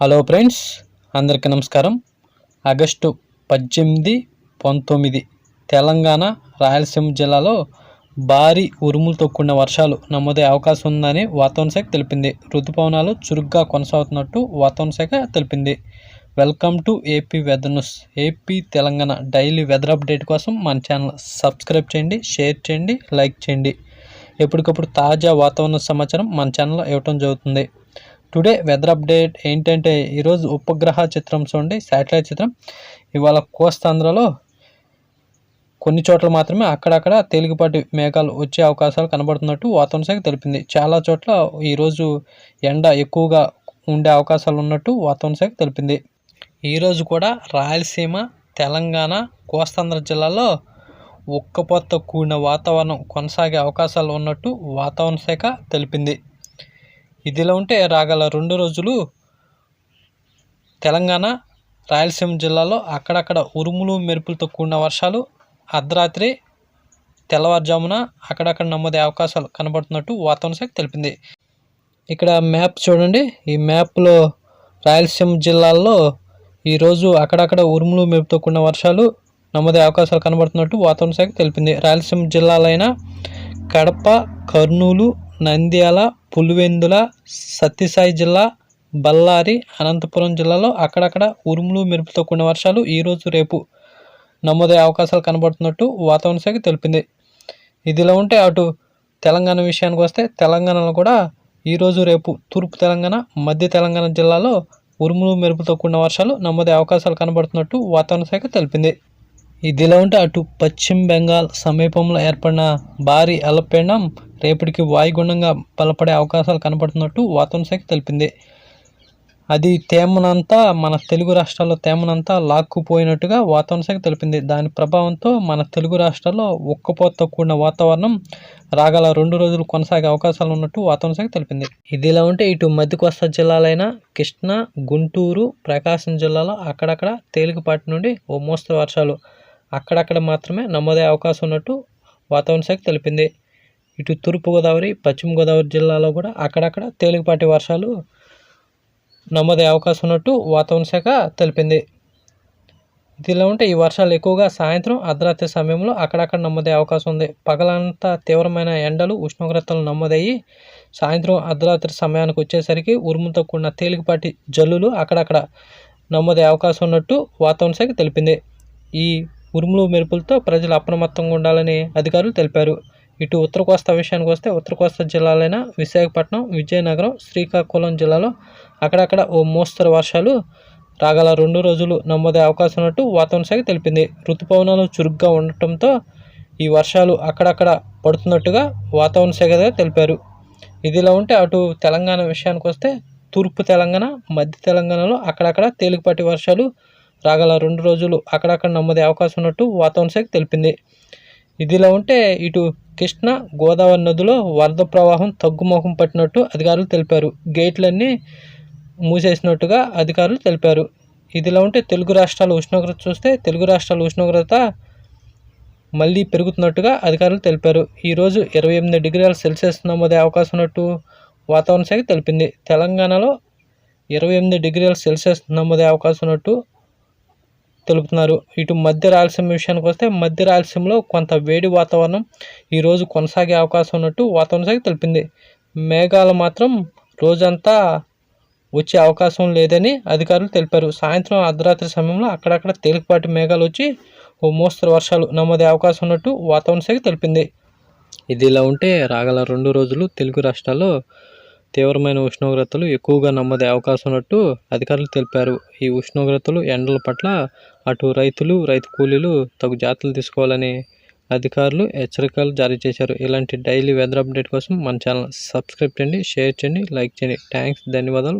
Hello friends అందరికీ నమస్కారం. August పద్దెనిమిది పంతొమ్మిది తెలంగాణ రాయలసీమ జిల్లాలో భారీ ఉరుములతో కూడిన వర్షాలు నమోదయ్యే అవకాశం ఉందని వాతావరణ శాఖ తెలిపింది. ఋతుపవనాలు చురుగ్గా కొనసాగుతున్నట్టు వాతావరణ శాఖ తెలిపింది. Welcome to AP weather news. AP Telangana daily weather update కోసం మన ఛానల్ సబ్స్క్రైబ్ చేయండి షేర్ చేయండి లైక్ చేయండి. ఎప్పటికప్పుడు తాజా వాతావరణ సమాచారం మన ఛానల్లో ఇవ్వటం జరుగుతుంది. టుడే వెదర్ అప్డేట్ ఏంటంటే ఈరోజు ఉపగ్రహ చిత్రం చూడండి శాటిలైట్ చిత్రం. ఇవాళ కోస్తాంధ్రలో కొన్ని చోట్ల మాత్రమే అక్కడక్కడ తేలికపాటి మేఘాలు వచ్చే అవకాశాలు కనబడుతున్నట్టు వాతావరణ శాఖ తెలిపింది. చాలా చోట్ల ఈరోజు ఎండ ఎక్కువగా ఉండే అవకాశాలు ఉన్నట్టు వాతావరణ శాఖ తెలిపింది. ఈరోజు కూడా రాయలసీమ తెలంగాణ కోస్తాంధ్ర జిల్లాలో ఉక్కపోత కూడిన వాతావరణం కొనసాగే అవకాశాలు ఉన్నట్టు వాతావరణ శాఖ తెలిపింది. ఇదిలా ఉంటే రాగల రెండు రోజులు తెలంగాణ రాయలసీమ జిల్లాలో అక్కడక్కడ ఉరుములు మెరుపులతో కూడిన వర్షాలు అర్ధరాత్రి తెల్లవారుజామున అక్కడక్కడ నమోదే అవకాశాలు కనబడుతున్నట్టు వాతావరణ శాఖ తెలిపింది. ఇక్కడ మ్యాప్ చూడండి. ఈ మ్యాప్లో రాయలసీమ జిల్లాల్లో ఈరోజు అక్కడక్కడ ఉరుములు మెరుపుతో కూడిన వర్షాలు నమ్మదే అవకాశాలు కనబడుతున్నట్టు వాతావరణ శాఖ తెలిపింది. రాయలసీమ జిల్లాలైన కడప కర్నూలు నంద్యాల పులివెందుల సత్యసాయి జిల్లా బళ్ళారి అనంతపురం జిల్లాలో అక్కడక్కడ ఉరుములు మెరుపుతో కూడిన వర్షాలు ఈరోజు రేపు నమోదయ్యే అవకాశాలు కనబడుతున్నట్టు వాతావరణ శాఖ తెలిపింది. ఇదిలా ఉంటే అటు తెలంగాణ విషయానికి వస్తే తెలంగాణలో కూడా ఈరోజు రేపు తూర్పు తెలంగాణ మధ్య తెలంగాణ జిల్లాలో ఉరుములు మెరుపుతో కూడిన వర్షాలు నమోదయ్యే అవకాశాలు కనబడుతున్నట్టు వాతావరణ శాఖ తెలిపింది. ఇదిలా ఉంటే అటు పశ్చిమ బెంగాల్ సమీపంలో ఏర్పడిన భారీ అల్పపీడనం రేపటికి వాయుగుండంగా బలపడే అవకాశాలు కనపడుతున్నట్టు వాతావరణ శాఖ తెలిపింది. అది తేమనంతా మన తెలుగు రాష్ట్రాల్లో తేమనంతా లాక్కుపోయినట్టుగా వాతావరణ శాఖ తెలిపింది. దాని ప్రభావంతో మన తెలుగు రాష్ట్రాల్లో ఉక్కపోతతో కూడిన వాతావరణం రాగల రెండు రోజులు కొనసాగే అవకాశాలు ఉన్నట్టు వాతావరణ శాఖ తెలిపింది. ఇదిలా ఉంటే ఇటు మధ్య కోస్తా జిల్లాలైన కృష్ణా గుంటూరు ప్రకాశం జిల్లాలో అక్కడక్కడ తేలికపాటి నుండి ఓ మోస్తరు వర్షాలు అక్కడక్కడ మాత్రమే నమోదయ్యే అవకాశం ఉన్నట్టు వాతావరణ శాఖ తెలిపింది. ఇటు తూర్పుగోదావరి పశ్చిమ గోదావరి జిల్లాలో కూడా అక్కడక్కడ తేలికపాటి వర్షాలు నమోదయ్యే అవకాశం ఉన్నట్టు వాతావరణ శాఖ తెలిపింది. ఇదిలా ఉంటే ఈ వర్షాలు ఎక్కువగా సాయంత్రం అర్ధరాత్రి సమయంలో అక్కడక్కడ నమోదయ్యే అవకాశం ఉంది. పగలంతా తీవ్రమైన ఎండలు ఉష్ణోగ్రతలు నమోదయ్యి సాయంత్రం అర్ధరాత్రి సమయానికి వచ్చేసరికి ఉరుముతో కూడిన తేలికపాటి జల్లులు అక్కడక్కడ నమోదయ్యే అవకాశం ఉన్నట్టు వాతావరణ శాఖ తెలిపింది. ఈ ఉరుములు మెరుపులతో ప్రజలు అప్రమత్తంగా ఉండాలని అధికారులు తెలిపారు. ఇటు ఉత్తర కోస్తా విషయానికి వస్తే ఉత్తర కోస్తా జిల్లాలైన విశాఖపట్నం విజయనగరం శ్రీకాకుళం జిల్లాలో అక్కడక్కడ ఓ మోస్తరు వర్షాలు రాగల రెండు రోజులు నమోదే అవకాశం ఉన్నట్టు వాతావరణ శాఖ తెలిపింది. ఋతుపవనాలు చురుగ్గా ఉండటంతో ఈ వర్షాలు అక్కడక్కడ పడుతున్నట్టుగా వాతావరణ శాఖ తెలిపారు. ఇదిలా ఉంటే అటు తెలంగాణ విషయానికి వస్తే తూర్పు తెలంగాణ మధ్య తెలంగాణలో అక్కడక్కడ తేలికపాటి వర్షాలు రాగల రెండు రోజులు అక్కడక్కడ నమ్మదే అవకాశం ఉన్నట్టు వాతావరణ శాఖ తెలిపింది. ఇదిలా ఉంటే ఇటు కృష్ణ గోదావరి నదిలో వరద ప్రవాహం తగ్గుముఖం పట్టినట్టు అధికారులు తెలిపారు. గేట్లన్నీ మూసేసినట్టుగా అధికారులు తెలిపారు. ఇదిలా ఉంటే తెలుగు రాష్ట్రాల ఉష్ణోగ్రత చూస్తే తెలుగు రాష్ట్రాల ఉష్ణోగ్రత మళ్ళీ పెరుగుతున్నట్టుగా అధికారులు తెలిపారు. ఈరోజు ఇరవై ఎనిమిది డిగ్రీల సెల్సియస్ నమోదే అవకాశం ఉన్నట్టు వాతావరణ శాఖ తెలిపింది. తెలంగాణలో ఇరవై ఎనిమిది డిగ్రీల సెల్సియస్ నమోదే అవకాశం ఉన్నట్టు తెలుపుతున్నారు. ఇటు మధ్య రాయలసీమ విషయానికి వస్తే మధ్య రాయలసీమలో కొంత వేడి వాతావరణం ఈరోజు కొనసాగే అవకాశం ఉన్నట్టు వాతావరణ శాఖ తెలిపింది. మేఘాలు మాత్రం రోజంతా వచ్చే అవకాశం లేదని అధికారులు తెలిపారు. సాయంత్రం అర్ధరాత్రి సమయంలో అక్కడక్కడ తేలికపాటి మేఘాలు వచ్చి ఓ మోస్తరు వర్షాలు నమోదే అవకాశం ఉన్నట్టు వాతావరణ శాఖ తెలిపింది. ఇదిలా ఉంటే రాగల రెండు రోజులు తెలుగు రాష్ట్రాల్లో తీవ్రమైన ఉష్ణోగ్రతలు ఎక్కువగా నమ్మదే అవకాశం ఉన్నట్టు అధికారులు తెలిపారు. ఈ ఉష్ణోగ్రతలు ఎండల పట్ల అటు రైతులు రైతు కూలీలు తగు జాగ్రత్తలు తీసుకోవాలని అధికారులు హెచ్చరికలు జారీ చేశారు. ఇలాంటి డైలీ వెదర్ అప్డేట్ కోసం మన ఛానల్ సబ్స్క్రైబ్ చేయండి షేర్ చేయండి లైక్ చేయండి. థ్యాంక్స్ ధన్యవాదాలు.